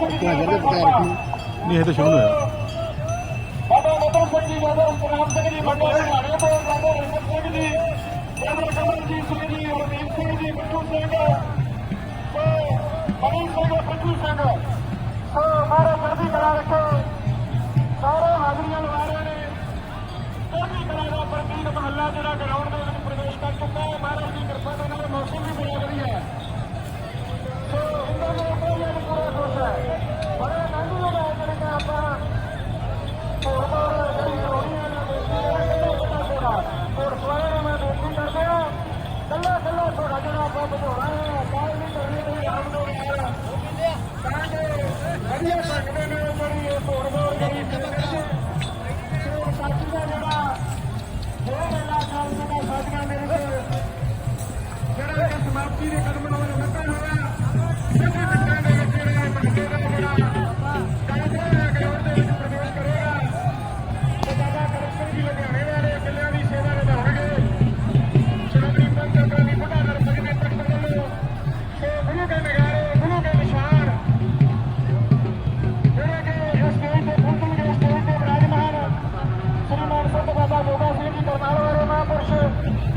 ਕਿਹਾ ਜਿਹੜੇ ਬਗੈਰ ਨਹੀਂ, ਇਹ ਤਾਂ ਸ਼ੁਰੂ ਹੋਇਆ। ਬਾਬਾ ਮਦਰ ਸਿੰਘ ਜੀ ਬਾਬਾ ਸਤਨਾਮ ਸਿੰਘ ਜੀ ਬਾਬਾ ਹਰਿਆਣੇ ਤੋਂ ਬਾਬਾ ਰਣਜੀਤ ਸਿੰਘ ਜੀ ਬਾਬਾ ਕਮਲਜੀਤ ਸਿੰਘ ਜੀ ਹਰਦੀਪ ਸਿੰਘ ਜੀ ਬੱਟੂ ਸਿੰਘ ਤੇ ਮਨੀ ਸਿੰਘ ਬੱਟੂ ਸਿੰਘ ਸੋ ਮਾਰਾ ਚੜ੍ਹਦੀ ਕਲਾ ਰੱਖੋ ਸਾਰੇ ਹਾਜ਼ਰੀਆਂ ਲਵਾ ਰਹੇ ਨੇ। ਚੜ੍ਹਦੀ ਕਲਾ ਦਾ ਪ੍ਰਤੀਕ ਮਹੱਲਾ ਜਿਹੜਾ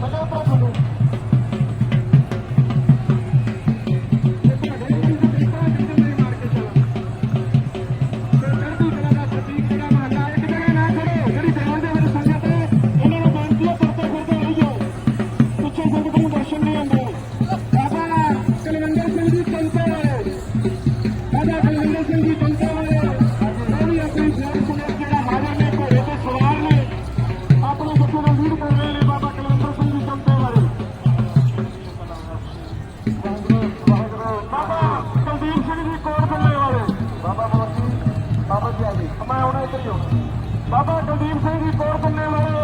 Pada? ਬਾਬਾ ਗੁਰਦੀਪ ਸਿੰਘ ਜੀ ਕੋਰ ਕੰਨੇ ਵਾਲੇ